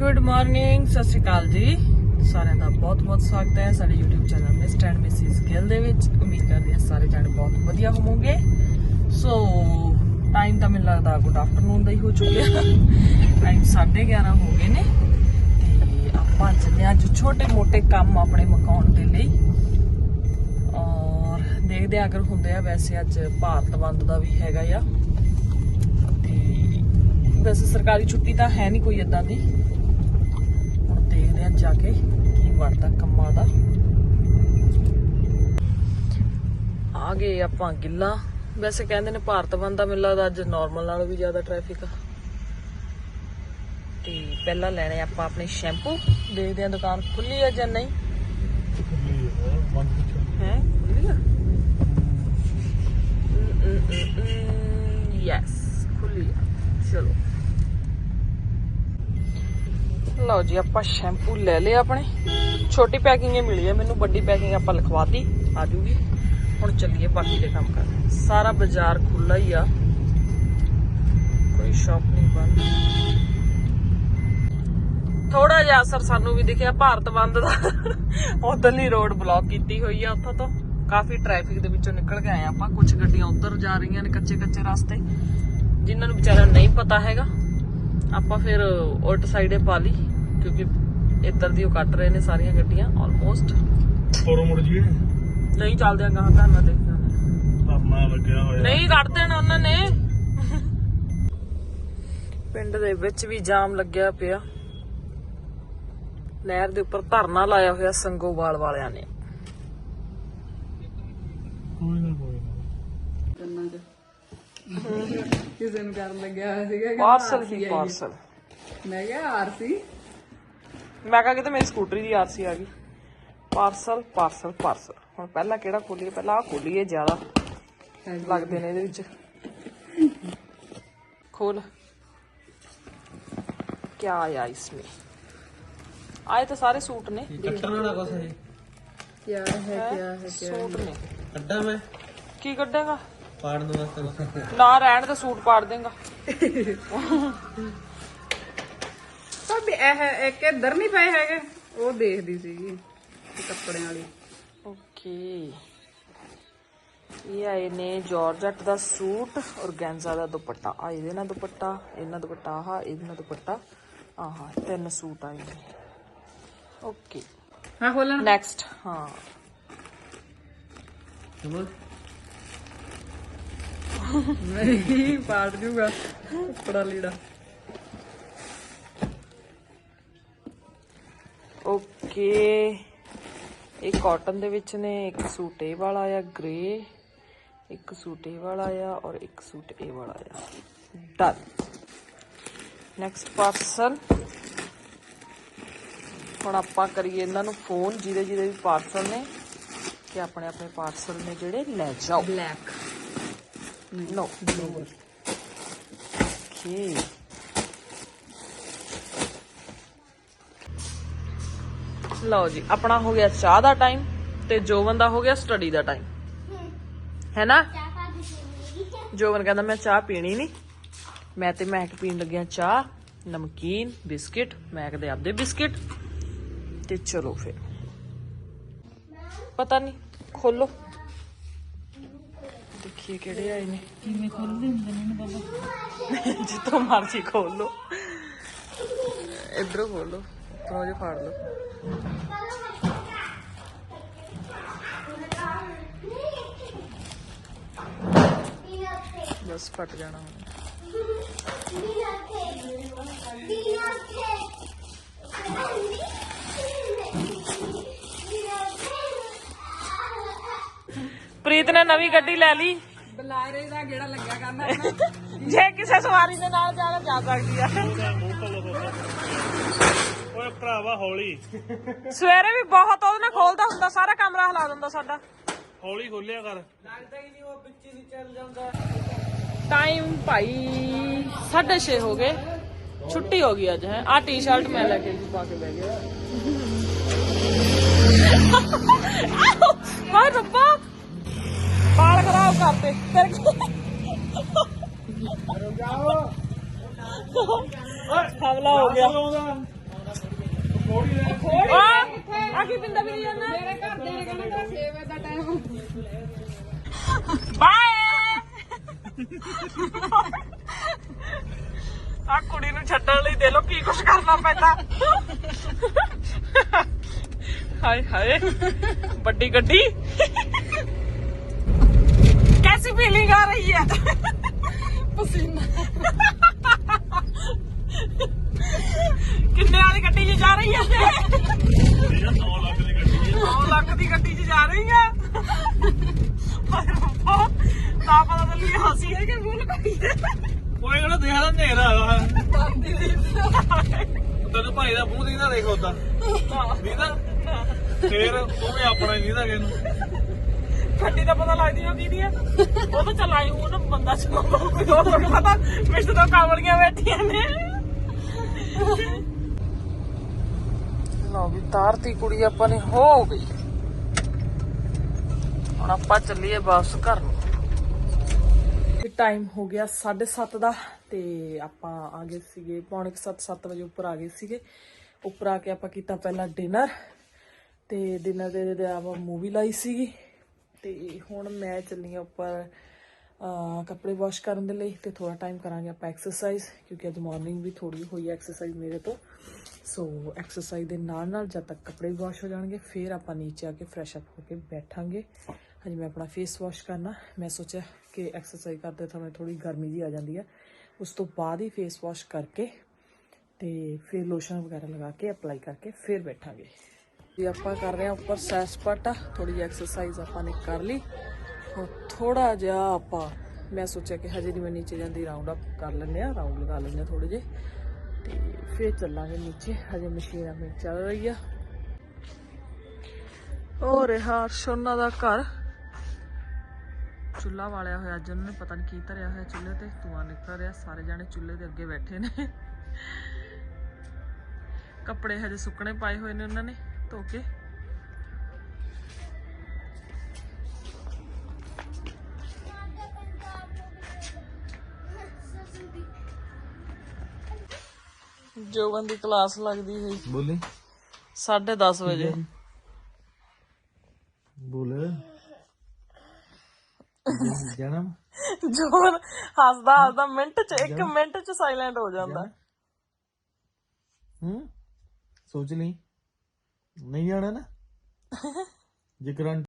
Good morning ਸਤਿ ਸ਼੍ਰੀ ਅਕਾਲ ਜੀ। ਸਾਰਿਆਂ ਦਾ ਬਹੁਤ-ਬਹੁਤ ਸਵਾਗਤ ਹੈ ਸਾਡੇ YouTube channel Mr and Mrs Gill ਦੇ ਵਿੱਚ। ਉਮੀਦ ਕਰਦੇ ਹਾਂ ਸਾਰੇ ਜਾਣੇ ਬਹੁਤ ਵਧੀਆ ਹੋਵੋਗੇ। ਸੋ ਟਾਈਮ ਤਾਂ ਮੈਨੂੰ ਲੱਗਦਾ ਗੁੱਡ ਆਫਟਰਨੂਨ ਦਾ ਹੀ ਹੋ ਚੁੱਕਿਆ। ਟਾਈਮ 11:30 ਹੋ ਗਏ ਨੇ। ਤੇ ਆਪਾਂ ਚੱਲੇ ਹਾਂ ਅੱਜ ਛੋਟੇ-ਮੋਟੇ ਕੰਮ ਆਪਣੇ ਮਕਾਉਣ ਦੇ ਲਈ। ਔਰ ਦੇਖਦੇ ਹਾਂ ਅਗਰ ਹੁੰਦੇ ਆ ਵੈਸੇ ਅੱਜ ਭਾਰਤ ਬੰਦ ਦਾ ਵੀ ਹੈਗਾ ਆ। ਤੇ ਵੈਸੇ ਸਰਕਾਰੀ ਛੁੱਟੀ ਤਾਂ ਹੈ ਨਹੀਂ ਕੋਈ ਇਦਾਂ ਦੀ। ਦੇਖਦੇ ਹਾਂ ਜਾ ਕੇ ਕੀ ਬਣਦਾ ਕੰਮਾਂ ਦਾ। ਆ ਗਏ ਆਪਾਂ ਗਿੱਲਾ। ਵੈਸੇ ਕਹਿੰਦੇ ਨੇ ਭਾਰਤ ਬੰਦ ਦਾ ਅੱਜ ਨਾਰਮਲ ਨਾਲੋਂ ਵੀ ਜ਼ਿਆਦਾ ਟ੍ਰੈਫਿਕ ਆ। ਤੇ ਪਹਿਲਾਂ ਲੈਣੇ ਆਪਾਂ ਆਪਣੇ ਸ਼ੈਂਪੂ ਦੇਖਦੇ ਹਾਂ ਦੁਕਾਨ ਖੁੱਲੀ ਆ ਜਾਂ ਨਹੀਂ। ਹੈ? ਖੁੱਲੀ ਆ? ਯੈਸ ਖੁੱਲੀ ਆ ਚਲੋ ਲਓ ਜੀ, ਆਪਾਂ ਸ਼ੈਂਪੂ ਲੈ ਲਿਆ ਆਪਣੇ। ਛੋਟੀ ਪੈਕਿੰਗ ਹੀ ਮਿਲੀ ਹੈ, ਮੈਨੂੰ ਵੱਡੀ ਪੈਕਿੰਗ ਆਪਾਂ ਲਿਖਵਾਤੀ। ਆ ਜੂਗੀ। ਹੁਣ ਚੱਲੀਏ ਬਾਕੀ ਦੇ ਕੰਮ ਕਰਨ ਸਾਰਾ ਬਾਜ਼ਾਰ ਖੁੱਲਾ ਹੀ ਆ। ਕੋਈ ਸ਼ਾਪ ਨਹੀਂ ਬੰਦ। ਥੋੜਾ ਜਿਹਾ ਅਸਰ ਸਾਨੂੰ ਵੀ ਦਿਖਿਆ, ਭਾਰਤ ਬੰਦ ਦਾ। ਉਧਰਲੀ ਰੋਡ ਬਲੌਕ ਕੀਤੀ ਹੋਈ ਆ ਉੱਥੋਂ ਤੋਂ। ਕਾਫੀ ਟ੍ਰੈਫਿਕ ਦੇ ਵਿੱਚੋਂ ਨਿਕਲ ਕੇ ਆਏ ਆਪਾਂ। ਕੁਝ ਗੱਡੀਆਂ ਉੱਧਰ ਜਾ ਰਹੀਆਂ ਨੇ ਕੱਚੇ ਕੱਚੇ ਰਸਤੇ। ਜਿਨ੍ਹਾਂ ਨੂੰ ਵਿਚਾਰਿਆਂ ਨਹੀਂ ਪਤਾ ਹੈਗਾ। ਆਪਾਂ ਫਿਰ ਉਲਟ ਸਾਈਡੇ ਪਾ ਲਈ। ਕਿਉਂਕਿ ਇੱਧਰ ਦੀ ਉਹ ਕੱਟ ਰਹੇ ਨੇ ਸਾਰੀਆਂ ਗੱਡੀਆਂ ਆਲਮੋਸਟ ਫੋਰੋ ਮੁੜ ਜੀ ਨਹੀਂ ਚੱਲਦੇ ਆਂ ਗਾਹਾਂ ਧਰਨਾ ਦੇਖਦੇ ਹਾਂ। ਧਰਨਾ ਲੱਗਿਆ ਹੋਇਆ। ਨਹੀਂ ਕੱਢ ਦੇਣਾ ਉਹਨਾਂ ਨੇ। ਪਿੰਡ ਦੇ ਵਿੱਚ ਵੀ ਜਾਮ ਲੱਗਿਆ ਪਿਆ। ਨਹਿਰ ਦੇ ਉੱਪਰ ਧਰਨਾ ਲਾਇਆ ਹੋਇਆ ਸੰਗੋਵਾਲ ਵਾਲਿਆਂ ਨੇ। ਕੋਈ ਨਾ ਕੋਈ ਨਾ। ਕਿਸੇ ਨੂੰ ਕਰਨ ਲੱਗਿਆ ਹੋਇਆ ਸੀਗਾ ਕਿ ਪਾਰਸਲ ਹੀ। ਪਾਰਸਲ? ਮੈਂ ਕਿਹਾ ਆਰਸੀ। मैं कह मेरी स्कूटरी की आरसी आ गई पार्सल पार्सल पार्सल हम पहला केड़ा खोलिए पहला आ खोलीए ज़्यादा लगते ने खोल क्या आया इसमें आए तो सारे सूट ने क्या है, है? क्या है, क्या सूट है? ने। में? की ना रहने तो सूट पाड़ ਇਹ ਇੱਕ ਇੱਧਰ ਨਹੀਂ ਪਏ ਹੈਗੇ ਉਹ ਦੇਖਦੀ ਸੀਗੀ ਕੱਪੜਿਆਂ ਵਾਲੀ। ओके ਇਹ ਆਏ ਨੇ ਜਾਰਜਟ ਦਾ ਸੂਟ ਔਰ ਗੈਂਜ਼ਾ ਦਾ ਦੁਪੱਟਾ। ਆ ਇਹਦੇ ਨਾਲ ਦੁਪੱਟਾ ਇਹਨਾਂ ਦੁਪੱਟਾ ਆਹ ਇਹਦੇ ਨਾਲ ਦੁਪੱਟਾ ਆਹ ਤਿੰਨ ਸੂਟ ਆਏ ਨੇ। ਓਕੇ। ਹਾਂ ਖੋਲਣ ਨੈਕਸਟ ਹਾਂ। ਸਮਝ ਨਹੀਂ ਪਾੜ ਜੂਗਾ ਕੱਪੜਾ ਲੀੜਾ। ਓਕੇ ਇਹ ਕਾਟਨ ਦੇ ਵਿੱਚ ਨੇ ਇੱਕ ਸੂਟ ਇਹ ਵਾਲਾ ਆ ਗ੍ਰੇ ਇੱਕ ਸੂਟ ਇਹ ਵਾਲਾ ਆ ਔਰ ਇੱਕ ਸੂਟ ਇਹ ਵਾਲਾ ਆ ਡਨ ਨੈਕਸਟ ਪਾਰਸਲ ਹੁਣ ਆਪਾਂ ਕਰੀਏ ਇਹਨਾਂ ਨੂੰ ਫੋਨ ਜਿਹਦੇ ਜਿਹਦੇ ਵੀ ਪਾਰਸਲ ਨੇ ਕਿ ਆਪਣੇ ਆਪਣੇ ਪਾਰਸਲ ਨੇ ਜਿਹੜੇ ਲੈ ਜਾਓ। ਬਲੈਕ ਨੋ ਓਕੇ ਲਓ ਜੀ ਆਪਣਾ ਹੋ ਗਿਆ ਚਾਹ ਦਾ ਟਾਈਮ ਤੇ ਜੋਵਨ ਦਾ ਹੋ ਗਿਆ ਸਟੱਡੀ ਦਾ ਟਾਈਮ ਹੈ ਨਾ ਜੋਵਨ ਕਹਿੰਦਾ ਮੈਂ ਚਾਹ ਪੀਣੀ ਨਹੀਂ ਮੈਂ ਤੇ ਮੈਕ ਪੀਣ ਲੱਗਿਆ ਚਾਹ ਨਮਕੀਨ ਬਿਸਕਿਟ ਮੈਕ ਦੇ ਆਪਦੇ ਬਿਸਕਿਟ। ਤੇ ਚਲੋ ਫਿਰ। ਪਤਾ ਨਹੀਂ ਖੋਲੋ। ਦੇਖੀਏ ਕਿਹੜੇ ਆਏ ਨੇ। ਕਿਵੇਂ ਖੋਲਦੇ ਹੁੰਦੇ ਨੇ ਬਾਬਾ? ਜਿੱਥੋਂ ਮਰਜ਼ੀ ਖੋਲ। ਲੋ ਇਧਰੋਂ ਖੋਲ ਲੋ ਉੱਪਰੋਂ ਜੇ ਫਾੜ ਲੋ ਬਸ ਫਟ ਜਾਣਾ ਹੁਣ। ਪ੍ਰੀਤ ਨੇ ਨਵੀਂ ਗੱਡੀ ਲੈ ਲਈ। ਬਲਾਰੇ ਦਾ ਗੇੜਾ ਲੱਗਿਆ ਕਰਨਾ ਜੇ ਕਿਸੇ ਸਵਾਰੀ ਦੇ ਨਾਲ ਜਾਣਾ ਜਾ ਸਕਦੀ ਆ। ਓਏ ਭਰਾਵਾ ਹੌਲੀ। ਸਵੇਰੇ ਵੀ ਬਹੁਤ ਉਹਦੇ ਨਾਲ ਖੋਲਦਾ ਹੁੰਦਾ ਸਾਰਾ ਕਮਰਾ ਹਿਲਾ ਦਿੰਦਾ ਸਾਡਾ। ਹੌਲੀ ਖੋਲਿਆ ਕਰ। ਟਾਈਮ ਭਾਈ 6:30 ਹੋ ਗਏ। ਛੁੱਟੀ ਹੋ ਗਈ ਅੱਜ ਹੈ। ਆ ਟੀ-ਸ਼ਰਟ ਮੈਂ ਲੈ ਕੇ ਪਾ ਕੇ ਬਹਿ ਗਿਆ। ਹਾਏ ਰੱਬਾ! ਬਾਲ ਖਰਾਬ ਕਰਤੇ ਤੇਰੇ ਹਮਲਾ ਹੋ ਗਿਆ। ਆ ਕੀ ਪਿੰਦਾ ਵੀ ਜਾਂਦਾ ਮੇਰੇ ਘਰ ਦੇ ਨੇ ਕਹਿੰਦਾ 6 ਵਜੇ ਦਾ ਟਾਈਮ ਬਾਏ! ਆ ਕੁੜੀ ਨੂੰ ਛੱਡਣ ਲਈ ਦੇ ਲੋ ਕੀ ਕੁਛ ਕਰਨਾ ਪੈਂਦਾ। ਹਾਏ ਹਾਏ ਵੱਡੀ ਗੱਡੀ। ਕੈਸੀ ਫੀਲਿੰਗ ਆ ਰਹੀ ਹੈ? ਪਸੀਨਾ। ਵਾਲੀ ਗੱਡੀ 'ਚ ਜਾ ਰਹੀ ਹੈ 9 ਲੱਖ ਦੀ ਗੱਡੀ 9 ਲੱਖ ਦੀ ਗੱਡੀ 'ਚ ਜਾ ਰਹੀ ਹੈ ਤਾਂ ਪਤਾ ਚੱਲੀ ਹਸੀ ਹੈ ਕਿ ਬੋਲ ਕਰੀ ਹੈ। ਓਏ ਕਿਹੜਾ ਦੇਖਦਾ ਹਨੇਰਾ ਆ। ਤੈਨੂੰ ਭਾਈ ਦਾ ਮੂੰਹ ਦੀਦਾ ਦੇਖ ਉਦਾਂ। ਦੀਦਾ ਫੇਰ ਉਹ ਵੀ ਆਪਣਾ ਹੀ ਦੀਦਾ ਕਿਨੂੰ ਗੱਡੀ ਦਾ ਪਤਾ ਲੱਗਦੀ ਉਹ ਕਿਹਦੀ ਹੈ ਉਹ ਤਾਂ ਚਲਾਈ ਉਹ ਨਾ ਬੰਦਾ ਚਲਾਉਂਦਾ ਕੋਈ ਹੋਰ ਪਤਾ ਵਿੱਚ ਤਾਂ ਕਾਵਲੀਆਂ ਬੈਠੀਆਂ ਨੇ। ਲਓ ਤਾਰਤੀ ਕੁੜੀ ਆਪਾਂ ਨੇ, ਹੋ ਗਈ। ਹੁਣ ਆਪਾਂ ਚੱਲੀਏ ਵਾਪਸ ਘਰ ਨੂੰ। ਟਾਈਮ ਹੋ ਗਿਆ 7:30 ਦਾ, ਤੇ ਆਪਾਂ ਆ ਗਏ ਸੀਗੇ, ਪੌਣੇ 7:00 ਵਜੇ ਉੱਪਰ ਆ ਗਏ ਸੀਗੇ। ਉੱਪਰ ਆ ਕੇ ਆਪਾਂ ਕੀਤਾ ਪਹਿਲਾਂ ਡਿਨਰ ਤੇ ਡਿਨਰ ਦੇ ਦੇ ਆਪਾਂ ਮੂਵੀ ਲਾਈ ਸੀਗੀ। ਤੇ ਹੁਣ ਮੈਂ ਚੱਲੀ ਆ ਉੱਪਰ ਕੱਪੜੇ ਵਾਸ਼ ਕਰਨ ਦੇ ਲਈ ਤੇ ਥੋੜਾ ਟਾਈਮ ਕਰਾਂਗੇ ਆਪਾਂ ਐਕਸਰਸਾਈਜ਼ ਕਿਉਂਕਿ ਅੱਜ ਮਾਰਨਿੰਗ ਵੀ ਥੋੜੀ ਹੋਈ ਐਕਸਰਸਾਈਜ਼ ਮੇਰੇ ਤੋਂ। ਸੋ ਐਕਸਰਸਾਈਜ਼ ਦੇ ਨਾਲ ਨਾਲ ਜਦ ਤੱਕ ਕੱਪੜੇ ਵਾਸ਼ ਹੋ ਜਾਣਗੇ, ਫਿਰ ਆਪਾਂ ਨੀਚੇ ਆ ਕੇ ਫਰੈਸ਼ ਅਪ ਹੋ ਕੇ ਬੈਠਾਂਗੇ। ਹਜੇ, ਮੈਂ ਆਪਣਾ ਫੇਸ ਵਾਸ਼ ਕਰਨਾ। ਮੈਂ ਸੋਚਿਆ ਕਿ ਐਕਸਰਸਾਈਜ਼ ਕਰਦੇ ਸਮੇਂ ਥੋੜੀ ਗਰਮੀ ਜੀ ਆ ਜਾਂਦੀ ਹੈ। ਉਸ ਤੋਂ ਬਾਅਦ ਹੀ ਫੇਸ ਵਾਸ਼ ਕਰਕੇ ਤੇ ਫਿਰ ਲੋਸ਼ਨ ਵਗੈਰਾ ਲਗਾ ਕੇ ਅਪਲਾਈ ਕਰਕੇ ਫਿਰ ਬੈਠਾਂਗੇ। ਜੀ ਆਪਾਂ ਕਰ ਰਹੇ ਹਾਂ ਉੱਪਰ ਸੈਰ ਸਪਾਟਾ ਥੋੜੀ ਜਿਹੀ ਐਕਸਰਸਾਈਜ਼ ਆਪਾਂ ਨੇ ਕਰ ਲਈ। ਥੋੜਾ ਜਿਹਾ ਆਪਾਂ, ਮੈਂ ਸੋਚਿਆ ਕਿ ਹਜੇ ਨਹੀਂ ਮੈਂ ਨੀਚੇ ਜਾਂਦੀ ਰਾਉਂਡ ਅਪ ਕਰ ਲੈਂਦੇ ਆ ਰਾਉਂਡ ਲਗਾ ਲੈਂਦੇ ਆ ਥੋੜੇ ਜਿਹੇ। ਤੇ ਫਿਰ ਚੱਲਾਂਗੇ ਨੀਚੇ, ਹਜੇ ਮਸ਼ੀਨ ਆਪਣੀ ਚੱਲ ਰਹੀ ਆ। ਹੋ ਰਿਹਾ ਸੋਨਾ ਦਾ ਘਰ। ਚੁੱਲਾ ਵਾਲਿਆ ਹੋਇਆ, ਅੱਜ ਉਹਨਾਂ ਨੇ ਪਤਾ ਨਹੀਂ ਕੀ ਧਰਿਆ ਹੋਇਆ ਚੁੱਲ੍ਹੇ ਤੇ, ਧੂਆਂ ਨਿਕਲ ਰਿਹਾ, ਸਾਰੇ ਜਾਣੇ ਚੁੱਲ੍ਹੇ ਦੇ ਅੱਗੇ ਬੈਠੇ ਨੇ। ਕੱਪੜੇ ਹਜੇ ਸੁੱਕਣੇ ਪਾਏ ਹੋਏ ਨੇ ਉਹਨਾਂ ਨੇ ਧੋ ਕੇ। ਜੋਬਨ ਦੀ ਕਲਾਸ ਲੱਗਦੀ ਹੋਈ ਬੋਲੀ। 10:30 ਵਜੇ। ਬੋਲ। ਜਨਮ ਜੋਬਨ ਹੱਸਦਾ ਹੱਸਦਾ ਮਿੰਟ ਚ ਇੱਕ ਮਿੰਟ ਚ ਸਾਇਲੈਂਟ ਹੋ ਜਾਂਦਾ। ਹੂੰ? ਸੋਚ ਲਈ। ਨਹੀਂ ਜਾਣਾ ਨਾ? ਜੇ ਕਰੰਟ